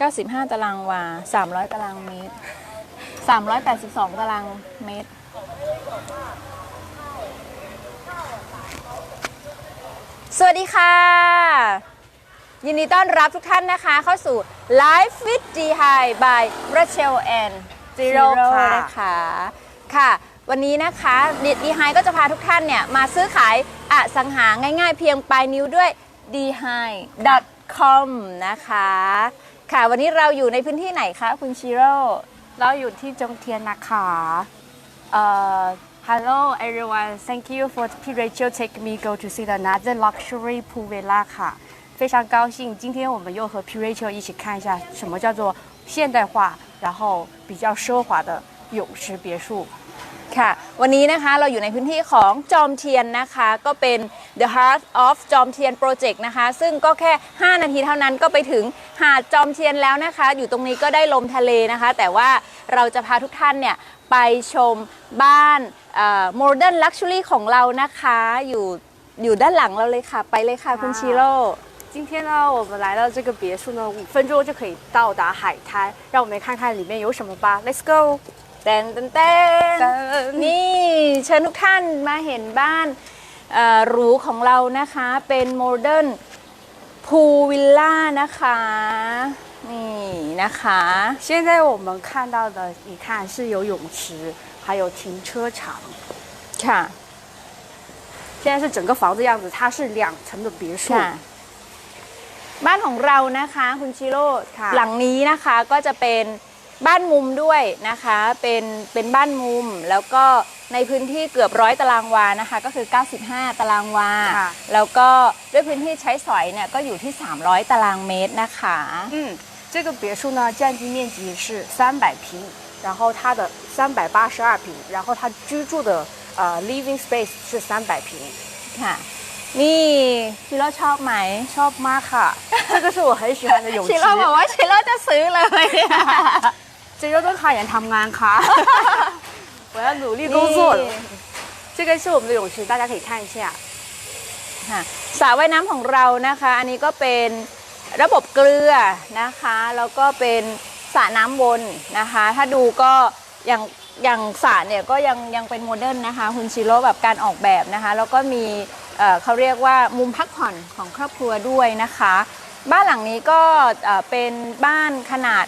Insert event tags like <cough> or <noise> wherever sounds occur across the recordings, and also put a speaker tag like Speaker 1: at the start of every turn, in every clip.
Speaker 1: 95 ตารางวา 300 ตารางเมตร 382 ตารางเมตร สวัสดีค่ะ ยินดีต้อนรับทุกท่านนะคะเข้าสู่ Live with D High by Rachel and Zero
Speaker 2: Zero ค่ะ
Speaker 1: นะคะค่ะ วันนี้นะคะดีไฮก็จะพาทุกท่านเนี่ย มาซื้อขายอสังหาง่ายๆ เพียงปลายนิ้วด้วย d h i com นะคะ ค่ะ วันนี้เราอยู่ในพื้นที่ไหนคะคุณชิโร่
Speaker 2: เราอยู่ที่จงเทียนนะคะเอ่อ Hello everyone thank you for P Rachel take me go to see the another luxury pool villa ค่ะ非常高兴今天我们又和 P Rachel 一起看一下什么叫做现代化然后比较奢华的泳池别墅
Speaker 1: ค่ะ วันนี้นะคะเราอยู่ในพื้นที่ของจอมเทียนนะคะ ก็เป็น The Heart of จอมเทียน Project นะคะ ซึ่งก็แค่ 5 นาทีเท่านั้นก็ไปถึงหาดจอมเทียนแล้วนะคะ อยู่ตรงนี้ก็ได้ลมทะเลนะคะ แต่ว่าเราจะพาทุกท่านเนี่ย ไปชมบ้านโมเดิร์นลักชัวรี่ของเรานะคะ อยู่อยู่ด้านหลังเราเลยค่ะ ไปเลยค่ะคุณ
Speaker 2: ค่ะ
Speaker 1: ชิโร่
Speaker 2: 今天呢，我们来到这个别墅呢，五分钟就可以到达海滩，让我们看看里面有什么吧。Let's go！
Speaker 1: แตนแตนแตน นี่เชิญทุกท่านมาเห็นบ้านเอ่อหรูของเรานะคะ เป็นโมเดิร์นพูวิลล่านะคะ นี่นะคะ
Speaker 2: 现在我们看到的，你看是有泳池，还有停车场。
Speaker 1: ค่ะ
Speaker 2: 现在是整个房子样子，它是两层的别墅。
Speaker 1: ค่ะ บ้านของเรานะคะคุณชิโร่
Speaker 2: ค่ะ
Speaker 1: หลังนี้นะคะก็จะเป็น บ้านมุมด้วยนะคะ เป็นเป็นบ้านมุม แล้วก็ในพื้นที่เกือบร้อยตารางวานะคะ ก็คือ 95 ตารางวา
Speaker 2: ค่ะ
Speaker 1: แล้วก็ด้วยพื้นที่ใช้สอยเนี่ยก็อยู่ที่ 300 ตารางเมตรนะคะ
Speaker 2: 嗯，这个别墅呢，占地面积是三百平，然后它的三百八十二平，然后它居住的呃 living space 是三百平。
Speaker 1: ค่ะ นี่ชิโร่ชอบไหม
Speaker 2: ชอบมากค่ะ 这个是我很喜欢的泳池
Speaker 1: ชิ。โร่บอกว่าชิโร่จะซื้อเลย
Speaker 2: 这周ต้องขยันทำงานค่ะ 我要努力工作了
Speaker 1: นี่
Speaker 2: 这个是我们的泳池，大家可以看一下。
Speaker 1: ค่ะสระว่ายน้ำของเรานะคะ อันนี้ก็เป็นระบบเกลือนะคะ แล้วก็เป็นสระน้ำวนนะคะ ถ้าดูก็อย่างอย่างสระเนี่ยก็ยังยังเป็นโมเดิร์นนะคะคุณชิโร่แบบการออกแบบนะคะ แล้วก็มีเอ่อเขาเรียกว่ามุมพักผ่อนของครอบครัวด้วยนะคะ บ้านหลังนี้ก็เอ่อเป็นบ้านขนาด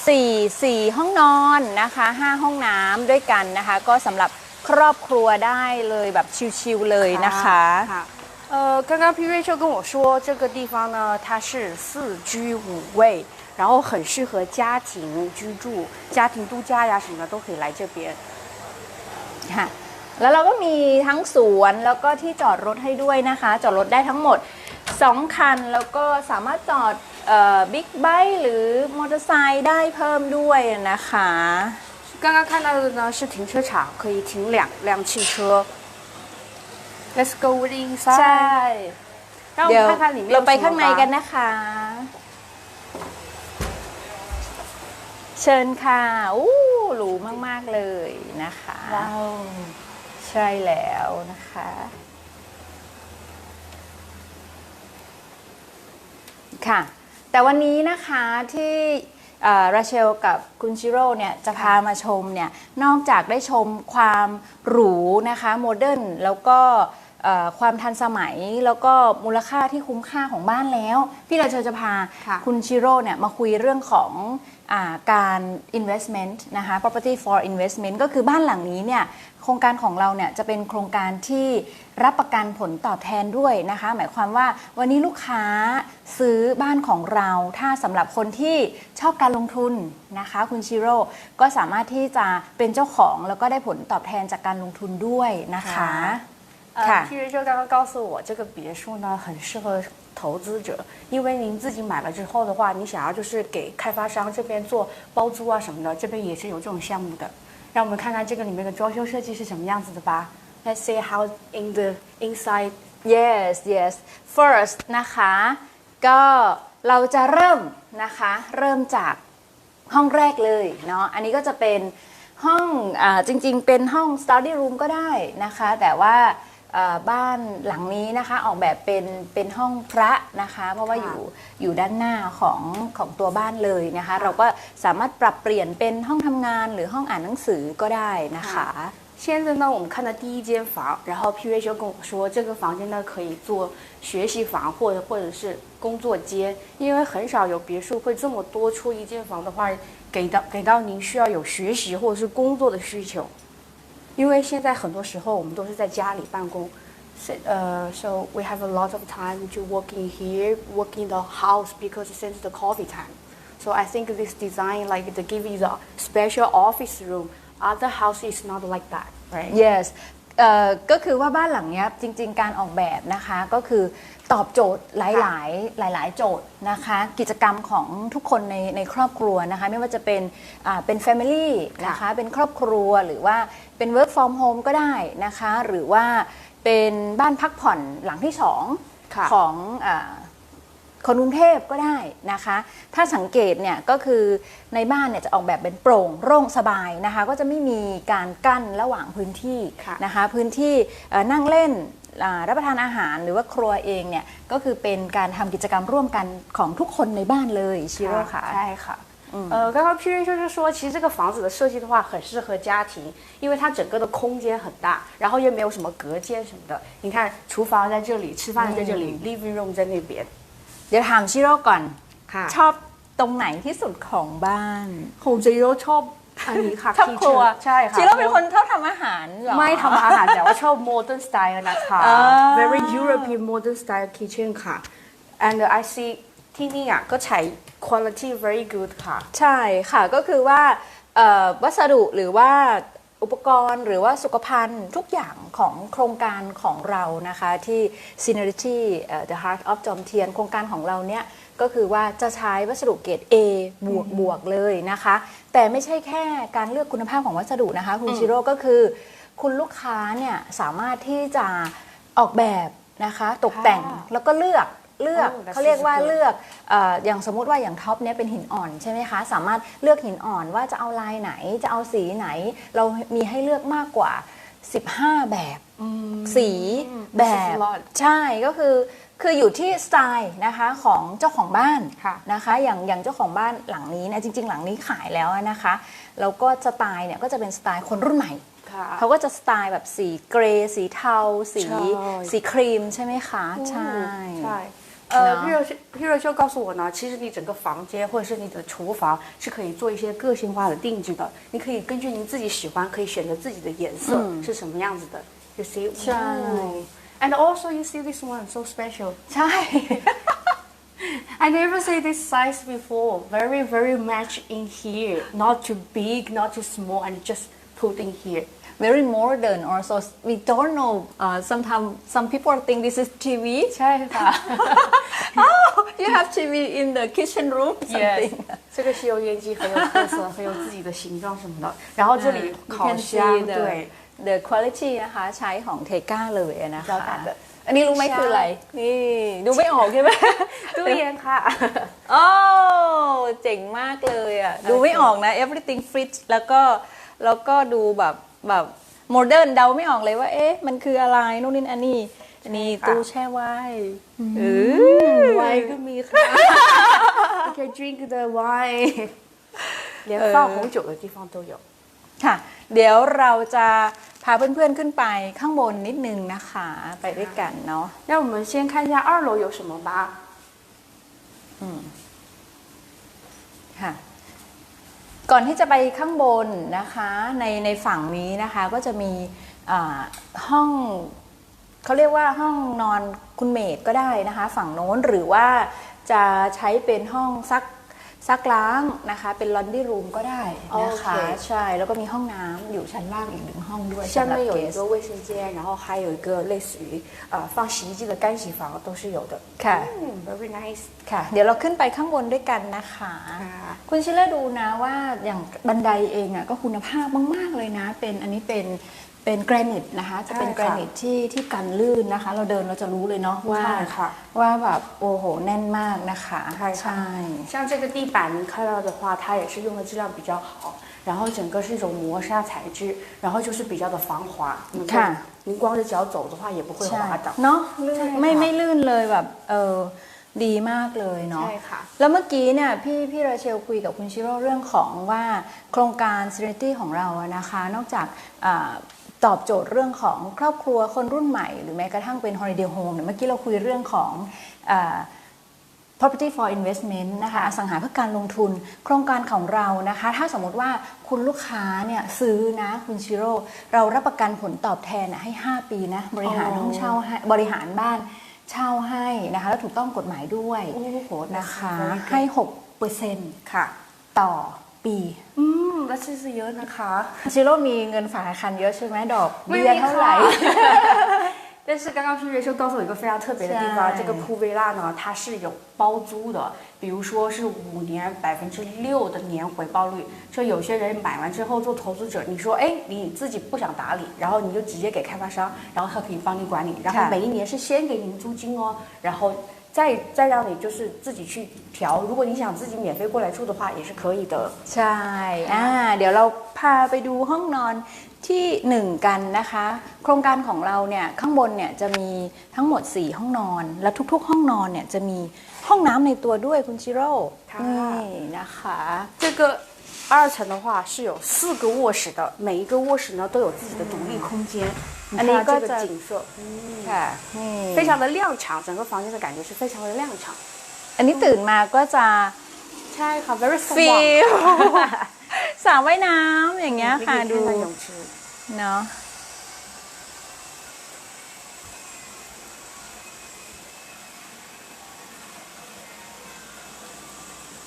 Speaker 1: 4 4 ห้องนอนนะคะ 5 ห้องน้ำด้วยกันนะคะ ก็สำหรับครอบครัวได้เลยแบบชิลๆเลยนะคะ
Speaker 2: 好，呃，刚刚 P Rachel 跟我说，这个地方呢，它是四居五卫，然后很适合家庭居住、家庭度假呀什么的都可以来这边。
Speaker 1: ค่ะแล้วเราก็มีทั้งสวนแล้วก็ที่จอดรถให้ด้วยนะคะ จอดรถได้ทั้งหมด 2 คัน แล้วก็สามารถจอด บิ๊กไบค์หรือมอเตอร์ไซค์ได้เพิ่มด้วยนะคะ
Speaker 2: 刚刚看到的呢是停车场，可以停两辆汽车。Let's go inside。
Speaker 1: ใช่
Speaker 2: 让我
Speaker 1: เดี๋ยว
Speaker 2: 们看看里面
Speaker 1: เรา
Speaker 2: 有
Speaker 1: ไป
Speaker 2: 什
Speaker 1: ข้าง
Speaker 2: 么
Speaker 1: ในกัน
Speaker 2: 吧。
Speaker 1: นะคะ เชิญค่ะอู้หรูมาก ๆ เลยนะคะ
Speaker 2: 哇哦，
Speaker 1: ใช่แล้วนะคะ ค่ะ แต่วันนี้นะคะที่ราเชลกับคุณชิโร่เนี่ยจะพามาชมเนี่ยนอกจากได้ชมความหรูนะคะโมเดิร์นแล้วก็เอ่อความทันสมัยแล้วก็มูลค่าที่คุ้มค่าของบ้านแล้ว พี่ราเชลจะพา
Speaker 2: ค่ะ
Speaker 1: คุณชิโร่เนี่ยมาคุยเรื่องของอาการ investment นะคะ property for investment ก็คือบ้านหลังนี้เนี่ย โครงการของเราเนี่ยจะเป็นโครงการที่รับประกันผลตอบแทนด้วยนะคะ หมายความว่าวันนี้ลูกค้าซื้อบ้านของเรา ถ้าสำหรับคนที่ชอบการลงทุนนะคะ คุณชิโร่ก็สามารถที่จะเป็นเจ้าของแล้วก็ได้ผลตอบแทนจากการลงทุนด้วยนะคะ
Speaker 2: 呃
Speaker 1: ค่ะ
Speaker 2: ，P Rachel 刚刚告诉我，这个别墅呢很适合投资者，因为您自己买了之后的话，你想要就是给开发商这边做包租啊什么的，这边也是有这种项目的。 让我们看看这个里面的装修设计是什么样子的吧。Let's see how in the inside
Speaker 1: yes yes first นะคะ ก็เราจะเริ่มนะคะ เริ่มจากห้องแรกเลยเนาะอันนี้ก็จะเป็นห้องอาจริงๆ เป็นห้อง study room ก็ได้นะคะ แต่ว่า เอ่อ บ้านหลังนี้นะคะ ออกแบบเป็นเป็นห้องพระนะคะ เพราะว่าอ
Speaker 2: ค่ะ
Speaker 1: ยู่อยู่ด้านหน้าของของตัวบ้านเลยนะคะ เราก็สามารถปรับเปลี่ยนเป็นห้องทำงานหรือห้องอ่านหนังสือก็ได้นะคะ
Speaker 2: 现在呢，我们看到第一间房，然后 P 瑞就跟我说，这个房间呢可以做学习房或者或者是工作间，因为很少有别墅会这么多出一间房的话，给到给到您需要有学习或者是工作的需求， 因为现在很多时候我们都是在家里办公。So, uh, so we have a lot of time to work in here, work in the house because since the coffee time. So I think this design, like to give you the special office room, other house is not like that, right?
Speaker 1: yes เอ่อก็คือว่าบ้านหลังเนี้ยจริง ๆ การออกแบบนะคะก็คือ ตอบโจทย์หลาย ๆ หลาย ๆ โจทย์นะคะ กิจกรรมของทุกคนในในครอบครัวนะคะ ไม่ว่าจะเป็นอ่าเป็น Family นะคะ เป็นครอบครัวหรือว่าเป็น Work from Home ก็ได้นะคะ หรือว่าเป็นบ้านพักผ่อนหลังที่สอง
Speaker 2: ค่ะ
Speaker 1: ของอา คนกรุงเทพก็ได้นะคะ ถ้าสังเกตเนี่ยก็คือในบ้านเนี่ยจะออกแบบเป็นโปร่งโล่งสบายนะคะ ก็จะไม่มีการกั้นระหว่างพื้นที่
Speaker 2: ค่ะ
Speaker 1: นะคะ พื้นที่เอ่อนั่งเล่นอ่ารับประทานอาหารหรือว่าครัวเองเนี่ยก็คือเป็นการทำกิจกรรมร่วมกันของทุกคนในบ้านเลยชิโร่ค่ะ
Speaker 2: ใช่ค่ะ呃，刚刚 P 瑞就是说，其实这个房子的设计的话，很适合家庭，因为它整个的空间很大，然后也没有什么隔间什么的。你看，厨房在这里，吃饭在这里、l i v i n g room 在那边。
Speaker 1: เดี๋ยวถามชิโร่ก่อน
Speaker 2: ค่ะ
Speaker 1: ชอบตรงไหนที่สุดของบ้าน
Speaker 2: ผมจะโยชอบอันนี้ค่ะ
Speaker 1: ชอบครัว
Speaker 2: ใช่ค่ะ
Speaker 1: ชิโร่เป็นคนชอบทำอาหารเหรอ
Speaker 2: ไม่ทำอาหารแต่ว่าชอบ modern style นะคะ
Speaker 1: อ่า
Speaker 2: very European modern style kitchen ค่ะ and I see ที่นี่อะก็ใช้ quality very good ค่ะ
Speaker 1: ใช่ค่ะก็คือว่าเอ่อวัสดุหรือว่า อุปกรณ์หรือว่าสุขภัณฑ์ทุกอย่างของโครงการของเรานะคะที่ Synergy เอ่อ The Heart of จอมเทียน โครงการของเราเนี่ยก็คือว่าจะใช้วัสดุเกรด A บวกบวกเลยนะคะ แต่ไม่ใช่แค่การเลือกคุณภาพของวัสดุนะคะคุณชิโร่ก็คือ คุณลูกค้าเนี่ยสามารถที่จะออกแบบนะคะ ตกแต่ง
Speaker 2: ค่ะ
Speaker 1: แล้วก็เลือก เลือก
Speaker 2: Oh, that's
Speaker 1: เขาเรียกว่า
Speaker 2: good
Speaker 1: เลือกเลือกเอออย่างสมมุติว่าอย่างท็อปเนี้ยเป็นหินอ่อนใช่ไหมคะ สามารถเลือกหินอ่อนว่าจะเอาลายไหนจะเอาสีไหน เรามีให้เลือกมากกว่า 15 แบบ สีแบบ
Speaker 2: This is a lot
Speaker 1: ใช่ก็คือคืออยู่ที่สไตล์นะคะของเจ้าของบ้าน
Speaker 2: ค่ะ
Speaker 1: นะคะอย่างอย่างเจ้าของบ้านหลังนี้เนะจริง ๆ หลังนี้ขายแล้วนะคะแล้วก็สไตล์เนี่ยก็จะเป็นสไตล์คนรุ่นใหม่
Speaker 2: ค่ะ
Speaker 1: เขาก็จะสไตล์แบบสีเกรย์สีเทา สี
Speaker 2: ใช่
Speaker 1: สีครีมใช่ไหมคะ ใช่
Speaker 2: ใช่
Speaker 1: เนอะ
Speaker 2: 呃，皮若秀，皮若秀告诉我呢，其实你整个房间或者是你的厨房是可以做一些个性化的定制的。你可以根据您自己喜欢，可以选择自己的颜色是什么样子的。You see, and also you see this one so special. I never see this size before. Very, very match in here. Not too big, not too small, and just put in here.
Speaker 1: very modern also we don't know uh, sometimes some people think this is TV
Speaker 2: ใช่ค่ะ
Speaker 1: oh you have TV in the kitchen room something
Speaker 2: 这个吸油烟机很有特色，很有自己的形状什么的。然后这里
Speaker 1: You
Speaker 2: 烤
Speaker 1: can
Speaker 2: 箱，
Speaker 1: see the
Speaker 2: 对，
Speaker 1: the quality นะคะใช้ของเทก้าเลยนะคะ
Speaker 2: แล้วกัน
Speaker 1: อันนี้รู้ไหมคืออะไร นี่ ดูไม่ออกใช่ไหม
Speaker 2: ตู้เย็นค่ะ
Speaker 1: โอ้เจ๋งมากเลยอ่ะ ดูไม่ออกนะ everything fit แล้วก็แล้วก็ดูแบบ แบบโมเดิร์นเดาไม่ออกเลยว่า เอ๊ะ มันคืออะไรนู่นนี่อันนี้อันนี้
Speaker 2: ค่ะ
Speaker 1: ตู้แช่ไวน์เออ
Speaker 2: ไวน์ก็มีค่ะ You can drink the wine 连放红酒的地方都有
Speaker 1: ค่ะ เดี๋ยวเราจะพาเพื่อนๆขึ้นไปข้างบนนิดนึงนะคะ ไปด้วยกันเนาะ
Speaker 2: 那我们先看一下二楼有什么吧
Speaker 1: ค่ะ ก่อนที่จะไปข้างบนนะคะในในฝั่งนี้นะคะก็จะมีห้องเขาเรียกว่าห้องนอนคุณเมดก็ได้นะคะ ฝั่งโน้นหรือว่าจะใช้เป็นห้องซัก ซักล้างนะคะ เป็นลอนดี้รูมก็ได้นะคะ
Speaker 2: โอเค
Speaker 1: ใช่แล้วก็มีห้องน้ำอยู่ชั้นล่างอีกหนึ่งห้องด้วย
Speaker 2: 下
Speaker 1: สำหรับ
Speaker 2: 面有
Speaker 1: เก
Speaker 2: 一
Speaker 1: ส
Speaker 2: 个卫生间，然后还有一个类似于呃放洗衣机的干洗房都是有的。
Speaker 1: ค่ะ
Speaker 2: 嗯，very nice。
Speaker 1: ค่ะ เดี๋ยวเราขึ้นไปข้างบนด้วยกันนะคะ
Speaker 2: ค่ะ
Speaker 1: คุณชิลเลอร์ดูนะว่าอย่างบันไดเองอ่ะก็คุณภาพมาก ๆ เลยนะ เป็นอันนี้เป็น เป็นแกรนิตนะคะ จะเป็น
Speaker 2: ใช่
Speaker 1: แกร
Speaker 2: ค่ะ
Speaker 1: นิตที่ที่กันลื่นนะคะ เราเดินเราจะรู้เลยเนาะว่า
Speaker 2: ใช่ค่ะ
Speaker 1: ว่าแบบโอ้โหแน่นมากนะคะ
Speaker 2: ใช่ค่ะ
Speaker 1: ใช่
Speaker 2: 像这个地板，您看到的话，它也是用的质量比较好，然后整个是一种磨砂材质，然后就是比较的防滑。你可以
Speaker 1: ค่ะ
Speaker 2: 您光着脚走的话也不会
Speaker 1: ใช่
Speaker 2: 滑倒。
Speaker 1: เนาะลื่น
Speaker 2: ใช่ค่ะ
Speaker 1: ไม่ไม่ลื่นเลยแบบเออดีมากเลยเนาะ
Speaker 2: ใช่ค่ะ
Speaker 1: แล้วเมื่อกี้เนี่ยพี่พี่ราเชลคุยกับคุณชิโร่เรื่องของว่าโครงการ Serenity ของเราอะนะคะ นอกจากอา ตอบโจทย์เรื่องของครอบครัวคนรุ่นใหม่ หรือแม้กระทั่งเป็น Holiday Home เนี่ยเมื่อกี้เราคุยเรื่องของอา property for investment นะคะอสังหาเพื่อการลงทุนโครงการของเรานะคะ ถ้าสมมติว่าคุณลูกค้าเนี่ยซื้อนะคุณชิโร่เรารับประกันผลตอบแทนน่ะให้ 5 ปีนะบริหาร
Speaker 2: อ๋อ
Speaker 1: ห้องเช่าให้บริหารบ้านเช่าให้นะคะ แล้วถูกต้องกฎหมายด้วย
Speaker 2: โอ้โห
Speaker 1: นะคะ
Speaker 2: very good
Speaker 1: ให้6เปอร์เซ็นต์
Speaker 2: ค่ะ
Speaker 1: ต่อ ปี
Speaker 2: อืมและชื่อเยอะนะคะ
Speaker 1: ชิโร่มีเงินฝากธนาคารเยอะใช่ไหมดอกเบี้ยเท่าไหร่
Speaker 2: 但是刚刚พี่瑞秋告诉我一个非常特别的地方，
Speaker 1: 是
Speaker 2: 这个铺维拉呢，它是有包租的，比如说是五年百分之六的年回报率。就有些人买完之后做投资者，你说哎你自己不想打理，然后你就直接给开发商，然后他可以帮你管理，然后
Speaker 1: 看
Speaker 2: 每一年是先给您租金哦，然后 再再让你就是自己去调。如果你想自己免费过来住的话，也是可以的。
Speaker 1: ใช่อ่าเดี๋ยวเราพาไปดูห้องนอนที่หนึ่งกันนะคะ โครงการของเราเนี่ยข้างบนเนี่ยจะมีทั้งหมด 4 ห้องนอน และทุกๆ ห้องนอนเนี่ยจะมีห้องน้ำในตัวด้วยคุณชิโร่
Speaker 2: ค่ะ
Speaker 1: นี่นะคะ
Speaker 2: 这个二层的话是有四个卧室的，每一个卧室呢都有自己的独立空间。你
Speaker 1: อันนี้
Speaker 2: 看
Speaker 1: ก็
Speaker 2: 这
Speaker 1: จะ
Speaker 2: 个景色，
Speaker 1: ค่ะนี่
Speaker 2: 非常的亮场，整个房间的感觉是非常的亮场。
Speaker 1: อันนี้ตื่นมาก็จะ
Speaker 2: ใช่ค่ะ very
Speaker 1: ฟี
Speaker 2: warm
Speaker 1: ล สระว่ายน้ำอย่างเงี้ย
Speaker 2: 你可
Speaker 1: ค่ะ
Speaker 2: 以
Speaker 1: ดู
Speaker 2: 看到泳池。
Speaker 1: เนาะ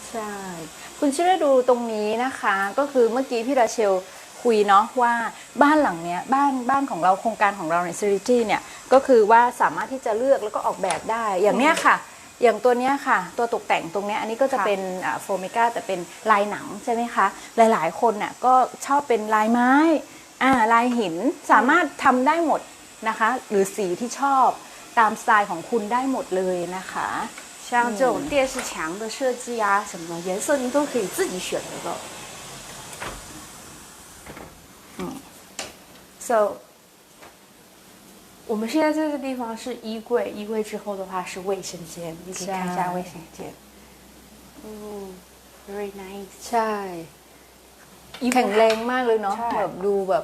Speaker 1: ใช่ คุณชิเรดูตรงนี้นะคะ ก็คือเมื่อกี้พี่ราเชล คุยเนาะว่าบ้านหลังเนี้ยบ้านบ้านของเราโครงการของเราในซิริตี้เนี่ยก็คือว่าสามารถที่จะเลือกแล้วก็ออกแบบได้ อย่างเนี้ยค่ะ อย่างตัวเนี้ยค่ะ ตัวตกแต่งตรงเนี้ยอันนี้ก็จะ
Speaker 2: ค่ะ
Speaker 1: เป็นโฟมิก้าแต่เป็นลายหนังใช่ไหมคะ หลายๆ คนน่ะก็ชอบเป็นลายไม้อ่าลายหินสามารถทำได้หมดนะคะ หรือสีที่ชอบตามสไตล์ของคุณได้หมดเลยนะคะ
Speaker 2: 像这种电视墙的设计啊，什么颜色您都可以自己选择的。 ，so 我们现在这个地方是衣柜，衣柜之后的话是卫生间，你可以看一下卫生间。嗯，very nice。
Speaker 1: ใช่แข็งแรงมากเลยเนาะ
Speaker 2: ใช่
Speaker 1: แบบดูแบบ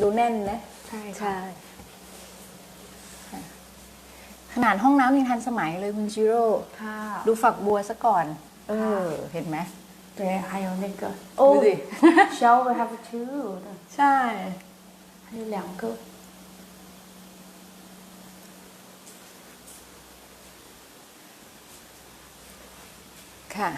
Speaker 1: ดูแน่นนะ
Speaker 2: ใช่ค่ะ
Speaker 1: ใช่ค่ะขนาดห้องน้ำยังทันสมัยเลยคุณจิโร่
Speaker 2: ค่ะ
Speaker 1: ดูฝักบัวซะก่อน เออ เห็นไหม
Speaker 2: 对，还有那个
Speaker 1: ดู
Speaker 2: 哦
Speaker 1: ดิ
Speaker 2: ，shower have two 的，
Speaker 1: ใช่
Speaker 2: 有两个。
Speaker 1: 看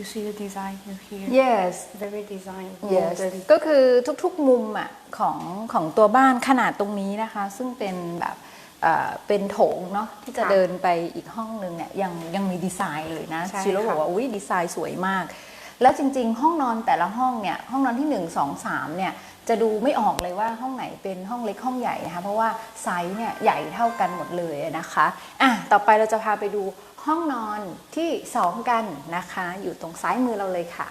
Speaker 2: You see the design here?
Speaker 1: yes
Speaker 2: Very design.
Speaker 1: yes
Speaker 2: modern.
Speaker 1: ก็คือทุกๆมุมอะของของตัวบ้านขนาดตรงนี้นะคะ ซึ่งเป็นแบบเอ่อเป็นโถงเนาะที่จะ
Speaker 2: ค่ะ
Speaker 1: เดินไปอีกห้องนึงเนี่ยยังยังมีดีไซน์เลยนะ
Speaker 2: ใช่
Speaker 1: ชิโร่
Speaker 2: ค่ะ
Speaker 1: บอกว่าอุ้ยดีไซน์สวยมาก แล้วจริง ๆ ห้องนอนแต่ละห้องเนี่ยห้องนอนที่ 1 2 3เนี่ยจะดูไม่ออกเลยว่าห้องไหนเป็นห้องเล็กห้องใหญ่นะคะเพราะว่าไซส์เนี่ยใหญ่เท่ากันหมดเลยนะคะอะต่อไปเราจะพาไปดู ห้องนอนที่ 2 กันนะคะ อยู่ตรงซ้ายมือเราเลยค่ะ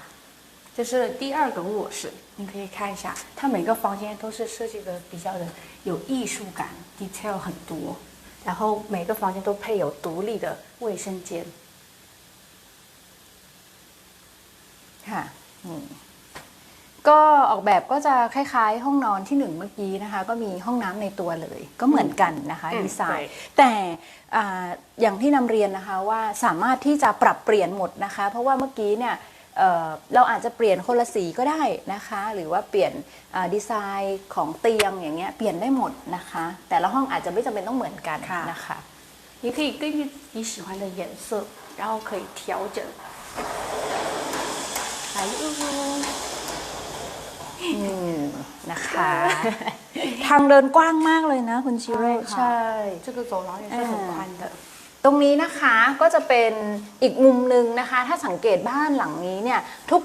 Speaker 2: 这是第二个卧室，你可以看一下，它每个房间都是设计的比较的有艺术感，detail 很多，然后每个房间都配有独立的卫生间。
Speaker 1: ค่ะอืม ก็ออกแบบก็จะคล้ายๆ ห้องนอนที่หนึ่งเมื่อกี้นะคะ ก็มีห้องน้ำในตัวเลย ก็เหมือนกันนะคะ
Speaker 2: อืม
Speaker 1: ดีไซน์
Speaker 2: ใช่
Speaker 1: แต่อ่าอย่างที่นำเรียนนะคะว่าสามารถที่จะปรับเปลี่ยนหมดนะคะ เพราะว่าเมื่อกี้เนี่ยเอ่อเราอาจจะเปลี่ยนคนละสีก็ได้นะคะ หรือว่าเปลี่ยนอ่าดีไซน์ของเตียงอย่างเงี้ยเปลี่ยนได้หมดนะคะ แต่ละห้องอาจจะไม่จำเป็นต้องเหมือนกัน
Speaker 2: ค่ะ
Speaker 1: นะคะ
Speaker 2: 你可以根据你喜欢的颜色，然后可以调整。然 哟。
Speaker 1: อืมนะคะ ทางเดินกว้างมากเลยนะคุณชิโร่
Speaker 2: ใช่ค่ะ
Speaker 1: ใช่
Speaker 2: 这个走廊也是很宽的。
Speaker 1: ตรงนี้นะคะก็จะเป็นอีกมุมหนึ่งนะคะ ถ้าสังเกตบ้านหลังนี้เนี่ย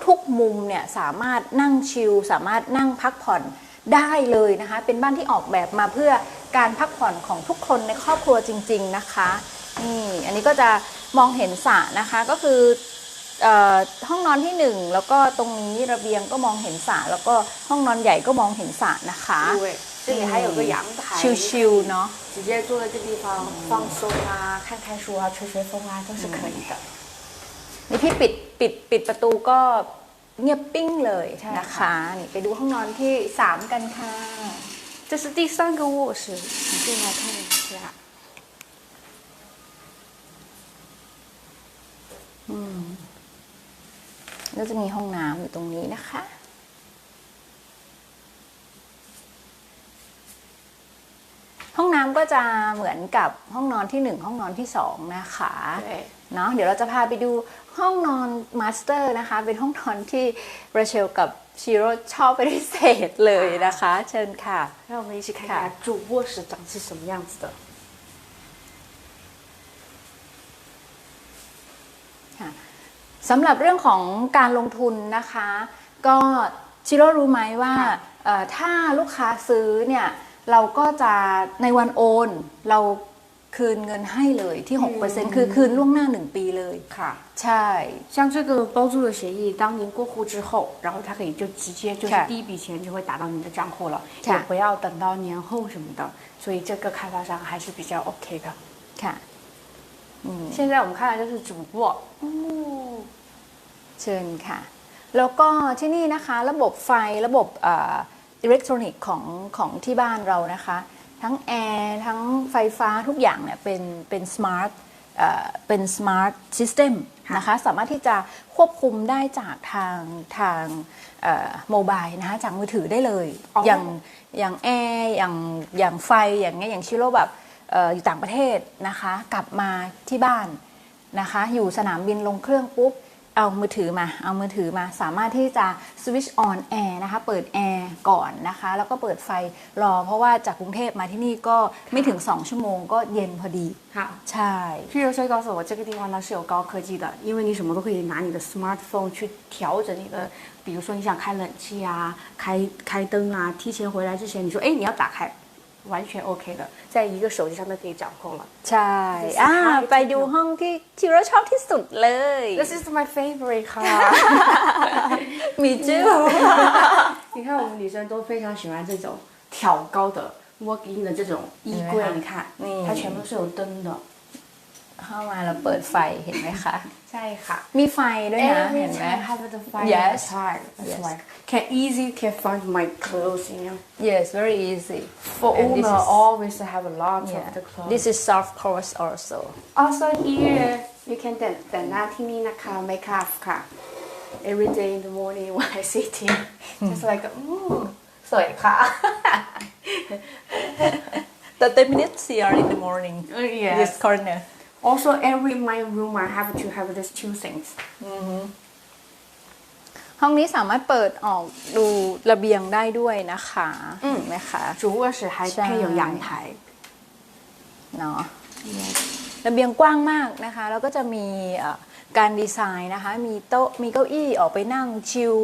Speaker 1: ทุกๆมุมเนี่ยสามารถนั่งชิลสามารถนั่งพักผ่อนได้เลยนะคะ เป็นบ้านที่ออกแบบมาเพื่อการพักผ่อนของทุกคนในครอบครัวจริง ๆนะคะนี่อันนี้ก็จะมองเห็นสระนะคะก็คือเออ ห้องนอนที่หนึ่งแล้วก็ตรงนี้ระเบียงก็มองเห็นสระแล้วก็ห้องนอนใหญ่ก็มองเห็นสระนะคะ
Speaker 2: 对，这里还有个阳台，
Speaker 1: ชิลๆเนาะ
Speaker 2: 直接坐在这地方放松啊，看看书啊，吹吹风啊，都是可以的。
Speaker 1: นี่พี่ปิดปิดปิดประตูก็เงียบปิ้งเลย
Speaker 2: ใช่
Speaker 1: นะ
Speaker 2: ค่ะ
Speaker 1: คะนี่ไปดูห้องนอนที่ 3 กันค่ะ
Speaker 2: 这是第三个卧室，你进来看一下。
Speaker 1: ก็จะมีห้องน้ำอยู่ตรงนี้นะคะ ห้องน้ำก็จะเหมือนกับห้องนอนที่ 1 ห้องนอนที่ 2 นะคะ
Speaker 2: 对，
Speaker 1: เนาะเดี๋ยวเราจะพาไปดูห้องนอนมาสเตอร์นะคะ เป็นห้องนอนที่ราเชลกับชิโร่ชอบเป็นพิเศษเลยนะคะ เชิญค่ะ
Speaker 2: 让我们一起看
Speaker 1: 看
Speaker 2: 看主卧室长是什么样子的。
Speaker 1: สำหรับเรื่องของการลงทุนนะคะ ก็ชิโร่รู้ไหมว่า
Speaker 2: ค่ะ
Speaker 1: เอ่อถ้าลูกค้าซื้อเนี่ยเราก็จะในวันโอน เราคืนเงินให้เลยที่ 6%คือคืนล่วงหน้า 1 ปีเลย
Speaker 2: 卡，
Speaker 1: ใช่
Speaker 2: 像这个包租的协议，当您过户之后，然后它可以就直接就是
Speaker 1: 看
Speaker 2: 第一笔钱就会打到您的账户了，
Speaker 1: 看
Speaker 2: 也不要等到年后什么的，所以这个开发商还是比较 OK 的。
Speaker 1: ค่ะ อืม
Speaker 2: 现在我们看的就是主卧，哦，
Speaker 1: เชิญค่ะ แล้วก็ที่นี่นะคะระบบไฟระบบอิเล็กทรอนิกส์ของของที่บ้านเรานะคะ ทั้งแอร์ทั้งไฟฟ้าทุกอย่างเนี่ยเป็นเป็นสมาร์ทเป็นสมาร์ทซิสเต็มนะคะ สามารถที่จะควบคุมได้จากทางทางโมบายนะคะจากมือถือได้เลย
Speaker 2: อ๋อ
Speaker 1: อย่างอย่างแอร์อย่างอย่างไฟอย่างเงี้ยอย่างชิโร่แบบเ อ่ออยู่ต่างประเทศนะคะ กลับมาที่บ้าน นะคะอยู่สนามบินลงเครื่องปุ๊บ เอามือถือมา เอามือถือมา สามารถที่จะ switch on air นะคะ เปิดแอร์ก่อนนะคะ แล้วก็เปิดไฟรอ เพราะว่าจากกรุงเทพมาที่นี่ก็ไม่ถึง 2 ชั่วโมงก็เย็นพอดี
Speaker 2: 好。
Speaker 1: ใช่
Speaker 2: 譬如说告诉我，这个地方呢是有高科技的，因为你什么都可以拿你的 smartphone 去调整你的，比如说你想开冷气啊、开开灯啊，提前回来之前你说，哎，你要打开， 完全 OK 的，在一个手机上都可以掌控了。
Speaker 1: ใช่อ่าไปดูห้องที่ที่เราชอบที่สุดเลย
Speaker 2: This is my favorite car 。 <laughs>
Speaker 1: มีจื้อ
Speaker 2: 你看我们女生都非常喜欢这种挑高的 walk-in 的这种衣柜，
Speaker 1: 嗯
Speaker 2: 你看
Speaker 1: 嗯
Speaker 2: 它全部是有灯的。
Speaker 1: เข้ามาแล้วเปิดไฟเห็นไหมคะ
Speaker 2: 在卡。
Speaker 1: มีไฟด้วยนะ
Speaker 2: Every
Speaker 1: เห็นไหม
Speaker 2: time have the fire
Speaker 1: Yes.
Speaker 2: outside. That's
Speaker 1: Yes.
Speaker 2: why can easy can find my clothes. You know,
Speaker 1: yes very easy
Speaker 2: for
Speaker 1: And this
Speaker 2: owner
Speaker 1: is-
Speaker 2: always have a lot
Speaker 1: yeah
Speaker 2: of the clothes.
Speaker 1: this is soft clothes also
Speaker 2: also here you can แต่แต่หน้าที่นี่นะคะ make up ค่ะ every day in the morning <laughs> when I sitting just like อืมสวยค่ะ <laughs>
Speaker 1: 30 minutes here in the morning
Speaker 2: yes
Speaker 1: this corner
Speaker 2: also every my room I have to have these two things
Speaker 1: ห้องนี้สามารถเปิดออกดูระเบียงได้ด้วยนะคะเห็นไหมคะ
Speaker 2: 主卧室还
Speaker 1: ใช่
Speaker 2: 配有阳台
Speaker 1: เนาะระเบียงกว้างมากนะคะ แล้วก็จะมีเอ่อการดีไซน์นะคะ มีโต๊ะมีเก้าอี้ออกไปนั่งชิล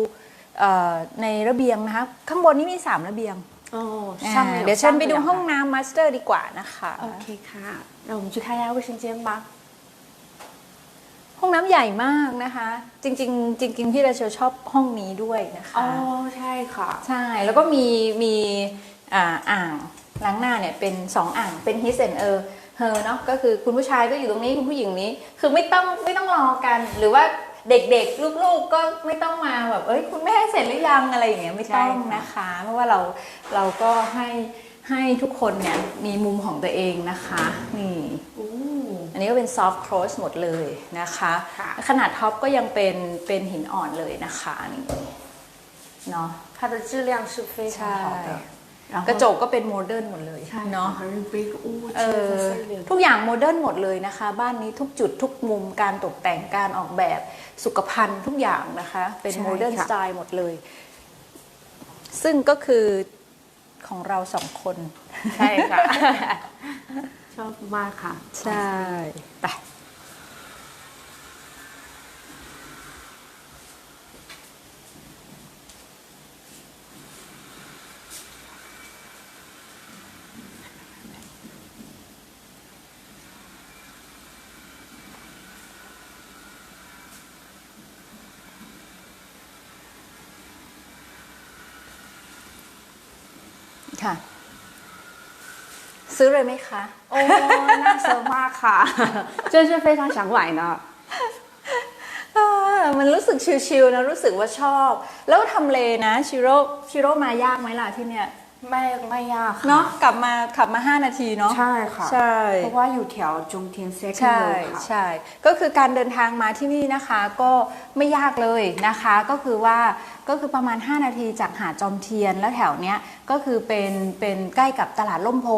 Speaker 1: เอ่อในระเบียงนะคะ ข้างบนนี้มี 3 ระเบียง
Speaker 2: 哦
Speaker 1: อ่า
Speaker 2: 上面有
Speaker 1: เดี๋ยวเชิญ
Speaker 2: 三
Speaker 1: ไป
Speaker 2: 个
Speaker 1: ดู
Speaker 2: 阳
Speaker 1: ห้อง
Speaker 2: 台
Speaker 1: น้ำมาสเตอร์ดีกว่านะคะ
Speaker 2: OK ค่ะ那我们去看一下卫生间吧
Speaker 1: ห้องน้ำใหญ่มากนะคะ จริง ๆ จริง ๆ พี่ราเชลชอบห้องนี้ด้วยนะคะ
Speaker 2: อ๋อใช่ค่ะ
Speaker 1: ใช่ แล้วก็มีมีอ่าอ่างล้างหน้าเนี่ยเป็น 2 อ่างเป็น his and her her เนาะก็คือคุณผู้ชายก็อยู่ตรงนี้คุณผู้หญิงนี้ คือไม่ต้องไม่ต้องรอกัน หรือว่า เด็กๆ ลูกๆก็ไม่ต้องมาแบบเอ้ยคุณแม่เสร็จหรือยังอะไรอย่างเงี้ยไม่ต้อง
Speaker 2: ใช่ค่ะ
Speaker 1: นะคะ เพราะว่าเราเราก็ให้ให้ทุกคนเนี่ยมีมุมของตัวเองนะคะนี่
Speaker 2: อู้
Speaker 1: อันนี้ก็เป็น soft close หมดเลยนะคะ
Speaker 2: ค่ะ
Speaker 1: ขนาดท็อปก็ยังเป็นเป็นหินอ่อนเลยนะคะนี่เนาะ
Speaker 2: 它的质量是非常好的。 然后
Speaker 1: กระจกก็เป็นโมเดิร์นหมดเลย
Speaker 2: ใช่
Speaker 1: เนาะ
Speaker 2: 很 big 屋
Speaker 1: เออทุกอย่างโมเดิร์นหมดเลยนะคะ บ้านนี้ทุกจุดทุกมุมการตกแต่งการออกแบบ สุขภัณฑ์ทุกอย่างนะคะ เป็น
Speaker 2: ใช่
Speaker 1: โมเดิร์น
Speaker 2: ค่ะ
Speaker 1: สไตล์หมดเลย ซึ่งก็คือของเราสองคน
Speaker 2: ใช่ค่ะ ชอบมากค่ะ
Speaker 1: ใช่ไป ค่ะ ซื้อเลยไหมคะ
Speaker 2: โอ้น่าซื้อมากค่ะ 真是非常想买呢
Speaker 1: อ่ามันรู้สึกชิลๆนะ รู้สึกว่าชอบ แล้วทำเลนะชิโร่ชิโร่มายากไหมล่ะที่เนี่ย
Speaker 2: ไม่ไม่ยากค่ะ
Speaker 1: เนาะกลับมาขับมา 5 นาทีเนาะ
Speaker 2: ใช่ค่ะ
Speaker 1: ใช่
Speaker 2: เพราะว่าอยู่แถวจงเทียนเซ็ก
Speaker 1: ใช่
Speaker 2: เลยค่ะ
Speaker 1: ใช่ ก็คือการเดินทางมาที่นี่นะคะ ก็ไม่ยากเลยนะคะ ก็คือว่า ก็คือประมาณ 5 นาทีจากหาดจอมเทียนแล้วแถวเนี้ยก็คือเป็นเป็นใกล้กับตลาดล่มโพ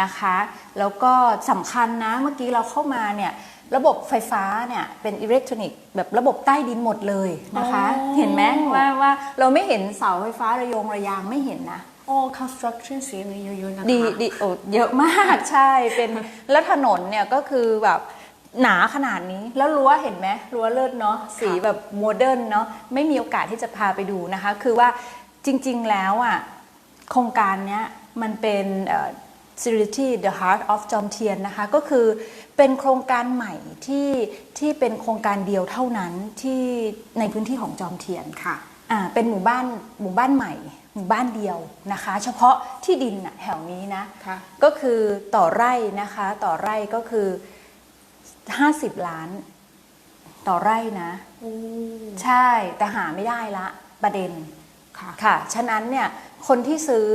Speaker 1: นะคะ แล้วก็สำคัญนะเมื่อกี้เราเข้ามาเนี่ยระบบไฟฟ้าเนี่ยเป็นอิเล็กทรอนิกส์แบบระบบใต้ดินหมดเลยนะคะ
Speaker 2: อ๋อ
Speaker 1: เห็นไหมว่าว่าเราไม่เห็นเสาไฟฟ้าระยงระยางไม่เห็นนะ
Speaker 2: โอ้ construction เสียเงินเยอะๆนะคะ
Speaker 1: ดีดีโอ้เยอะมากใช่เป็นแล้วถนนเนี่ยก็คือแบบ หนาขนาดนี้แล้วรั้วเห็นไหมรั้วเลิศเนาะสีแบบโมเดิร์นเนาะไม่มีโอกาสที่จะพาไปดูนะคะ คือว่าจริง ๆ แล้วอะโครงการเนี้ยมันเป็นเอ่อ Serenity the Heart of จอมเทียนนะคะ ก็คือเป็นโครงการใหม่ที่ที่เป็นโครงการเดียวเท่านั้นที่ในพื้นที่ของจอมเทียน
Speaker 2: ค่ะ
Speaker 1: อ่าเป็นหมู่บ้านหมู่บ้านใหม่หมู่บ้านเดียวนะคะ เฉพาะที่ดินน่ะแถวนี้นะ
Speaker 2: ค่ะ
Speaker 1: ก็คือต่อไร่นะคะต่อไร่ก็คือ 50ล้าน ต่อไร่นะ
Speaker 2: โอ้
Speaker 1: ใช่แต่หาไม่ได้ละประเด็น
Speaker 2: ค่ะ
Speaker 1: ค่ะ ฉะนั้นเนี่ยคนที่ซื้อ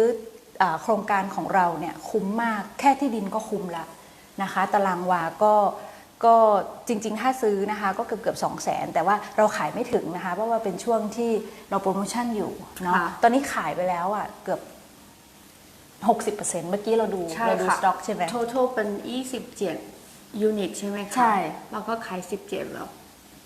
Speaker 1: อาโครงการของเราเนี่ยคุ้มมากแค่ที่ดินก็คุ้มละนะคะ ตารางวาก็ก็จริงๆ ถ้าซื้อนะคะก็เกือบเกือบสองแสนแต่ว่าเราขายไม่ถึงนะคะ เพราะว่าเป็นช่วงที่เราโปรโมชั่นอยู่เนาะ
Speaker 2: ค่ะ
Speaker 1: ตอนนี้ขายไปแล้วอะเกือบ 60%เมื่อกี้เราดู
Speaker 2: ใช่
Speaker 1: เราดู
Speaker 2: ค่ะ
Speaker 1: สต็อกใช่ไหม
Speaker 2: total เป็น 27 unit ใช่ไหมคะ
Speaker 1: ใช่
Speaker 2: เราก็ขาย17แล้ว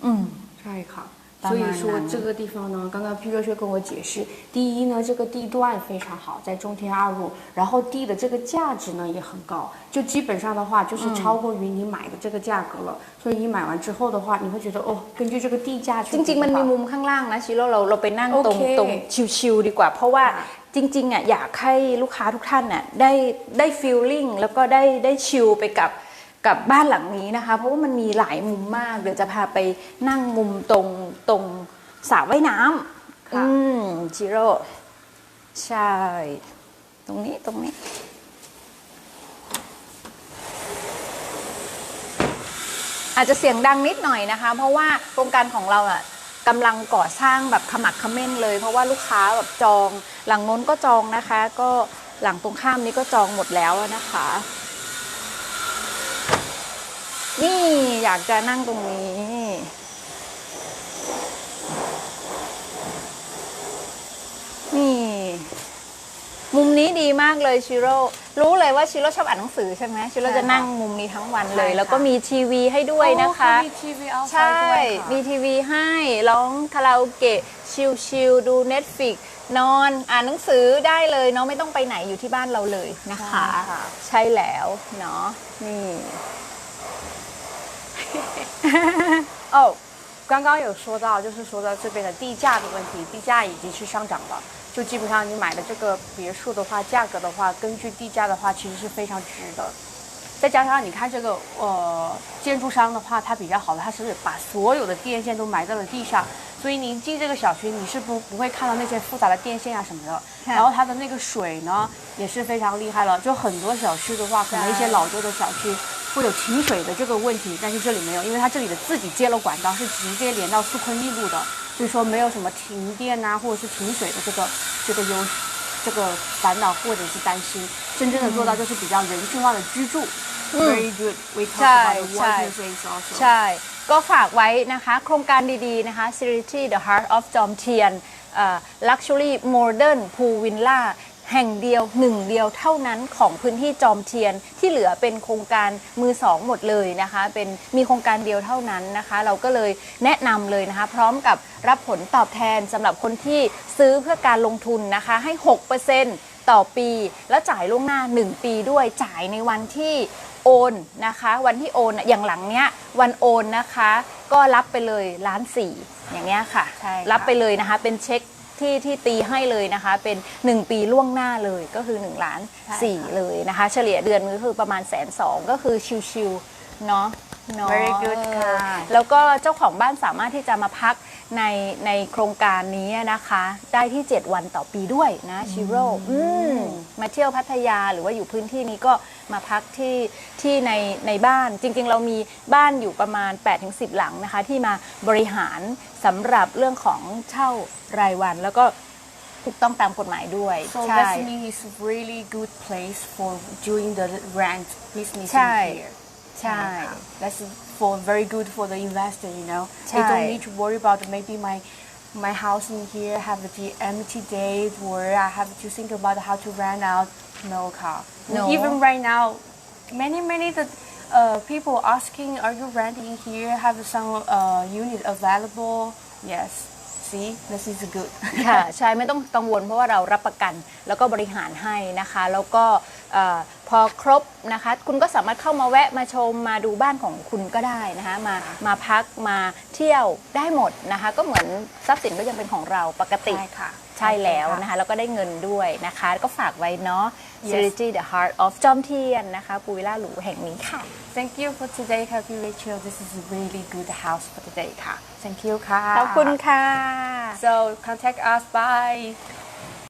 Speaker 1: อืม
Speaker 2: ใช่ค่ะ。
Speaker 1: 当然
Speaker 2: 所以说
Speaker 1: 啦
Speaker 2: 这个地方呢，刚刚 P 热雪跟我解释，第一呢，这个地段非常好，在中天二路，然后地的这个价值呢也很高，就基本上的话就是超过于你买的这个价格了。所以你买完之后的话，你会觉得哦，根据这个地价去
Speaker 1: จริง ๆ มันมี
Speaker 2: 比的话
Speaker 1: มุมข้างล่างนะชิโร่เราเราไปนั่งตรง
Speaker 2: โอเค
Speaker 1: ตรงชิวๆดีกว่า เพราะว่า
Speaker 2: ค่ะ
Speaker 1: จริงๆอ่ะอยากให้ลูกค้าทุกท่านน่ะได้ได้ฟีลลิ่งแล้วก็ได้ได้ชิลไปกับ กับบ้านหลังนี้นะคะ เพราะว่ามันมีหลายมุมมาก เดี๋ยวจะพาไปนั่งมุมตรงตรงสระว่ายน้ำอืมชิโร่ใช่ ตรงนี้ตรงนี้ อาจจะเสียงดังนิดหน่อยนะคะ เพราะว่าโครงการของเราอะกำลังก่อสร้างแบบขมักเขม้นเลย เพราะว่าลูกค้าแบบจอง หลังโน้นก็จองนะคะ ก็หลังตรงข้ามนี้ก็จองหมดแล้วอะนะคะ นี่อยากจะนั่งตรงนี้ นี่ มุมนี้ดีมากเลยชิโร่รู้เลยว่าชิโร่ชอบอ่านหนังสือใช่ไหมชิโร่
Speaker 2: ใช่
Speaker 1: จะนั่ง
Speaker 2: ค่ะ
Speaker 1: มุมนี้ทั้งวันเลย
Speaker 2: ใช่ค่ะ
Speaker 1: แล้วก็มีทีวีให้ด้วยนะคะ
Speaker 2: โอ้เขามี TV
Speaker 1: ใช่
Speaker 2: outside ด้วยค่ะ
Speaker 1: มีทีวีให้ร้องคาราโอเกะชิลๆดู Netflix นอนอ่านหนังสือได้เลยเนาะไม่ต้องไปไหนอยู่ที่บ้านเราเลยนะคะ
Speaker 2: ใช่ค่ะ
Speaker 1: ใช่แล้วเนาะนี่ <laughs>
Speaker 2: 哦，刚刚有说到，就是说到这边的地价的问题，地价已经是上涨了。就基本上你买的这个别墅的话，价格的话，根据地价的话，其实是非常值的。再加上你看这个呃建筑商的话，它比较好的，它是把所有的电线都埋在了地上，所以你进这个小区，你是不不会看到那些复杂的电线啊什么的。<laughs> 然后它的那个水呢也是非常厉害了，就很多小区的话，可能一些老旧的小区会有停水的这个问题，但是这里没有，因为它这里的自己接了管道，是直接连到苏昆密路的，所以说没有什么停电呐、或者是停水的这个这个忧这个烦恼或者是担心，真正的做到就是比较人性化的居住。Very good. We talk
Speaker 1: ใช่
Speaker 2: about the
Speaker 1: ใช่
Speaker 2: water space also.
Speaker 1: ใช่ ก็ฝากไว้นะคะ โครงการดีๆนะคะ Serenity the Heart of จอมเทียนเอ่อ Luxury Modern Pool Villa แห่งเดียวหนึ่งเดียวเท่านั้นของพื้นที่จอมเทียนที่เหลือเป็นโครงการมือสองหมดเลยนะคะ เป็นมีโครงการเดียวเท่านั้นนะคะ เราก็เลยแนะนำเลยนะคะ พร้อมกับรับผลตอบแทนสำหรับคนที่ซื้อเพื่อการลงทุนนะคะให้ 6%ต่อปีแล้วจ่ายล่วงหน้า 1 ปีด้วยจ่ายในวันที่โอนนะคะ วันที่โอนอะอย่างหลังเนี้ยวันโอนนะคะ ก็รับไปเลยล้านสี่อย่างเงี้ยค่ะ
Speaker 2: ใช่ค่ะ
Speaker 1: รับไปเลยนะคะเป็นเช็ค ที่ที่ตีให้เลยนะคะเป็น 1 ปีล่วงหน้าเลยก็คือ1ล้าน
Speaker 2: ใช่
Speaker 1: สี่
Speaker 2: ค่ะ
Speaker 1: เลยนะคะ เฉลี่ยเดือนนึงก็คือประมาณแสนสองก็คือชิวๆเนาะเนาะ
Speaker 2: Very good ค่ะ
Speaker 1: แล้วก็เจ้าของบ้านสามารถที่จะมาพักในในโครงการนี้นะคะ ได้ที่ 7 วันต่อปีด้วยนะชิโร่อืมมาเที่ยวพัทยาหรือว่าอยู่พื้นที่นี้ก็ มาพักที่ที่ในในบ้านจริงๆ เรามีบ้านอยู่ประมาณ 8-10 หลังนะคะ ที่มาบริหารสำหรับเรื่องของเช่ารายวัน แล้วก็ถูกต้องตามกฎหมายด้วย
Speaker 2: So
Speaker 1: ใช่
Speaker 2: that means it's really good place for doing the rent business
Speaker 1: ใช่
Speaker 2: in here.
Speaker 1: ใช่
Speaker 2: That's for very good for the investor, you know. They
Speaker 1: ใช่
Speaker 2: don't need to worry about maybe my my house in here have the empty days where I have to think about how to rent out. No car.
Speaker 1: No.
Speaker 2: Even right now, many many the uh, people asking, are you renting here? Have some uh, unit available? Yes. See, this is good.
Speaker 1: ค่ะใช่ไม่ต้องกังวลเพราะว่าเรารับประกันแล้วก็บริหารให้นะคะ แล้วก็เอ่อพอครบนะคะ คุณก็สามารถเข้ามาแวะมาชมมาดูบ้านของคุณก็ได้นะคะ มามาพักมาเที่ยวได้หมดนะคะ ก็เหมือนทรัพย์สินก็ยังเป็นของเราปกติ
Speaker 2: ใช่ค่ะ
Speaker 1: ใช่แล้ว
Speaker 2: ใช่ค่ะ
Speaker 1: นะคะแล้วก็ได้เงินด้วยนะคะ ก็ฝากไว้เนาะ
Speaker 2: Yes.
Speaker 1: s e r i t y the Heart of จอมเทียนนะคะปูวิลล่าหรูแห่งนี้ค่ะ
Speaker 2: Thank you for today, Happy Rachel. This is a really good house for today, ค่ะ Thank you ค่ะ
Speaker 1: ขอบคุณค่ะ
Speaker 2: So contact us. Bye.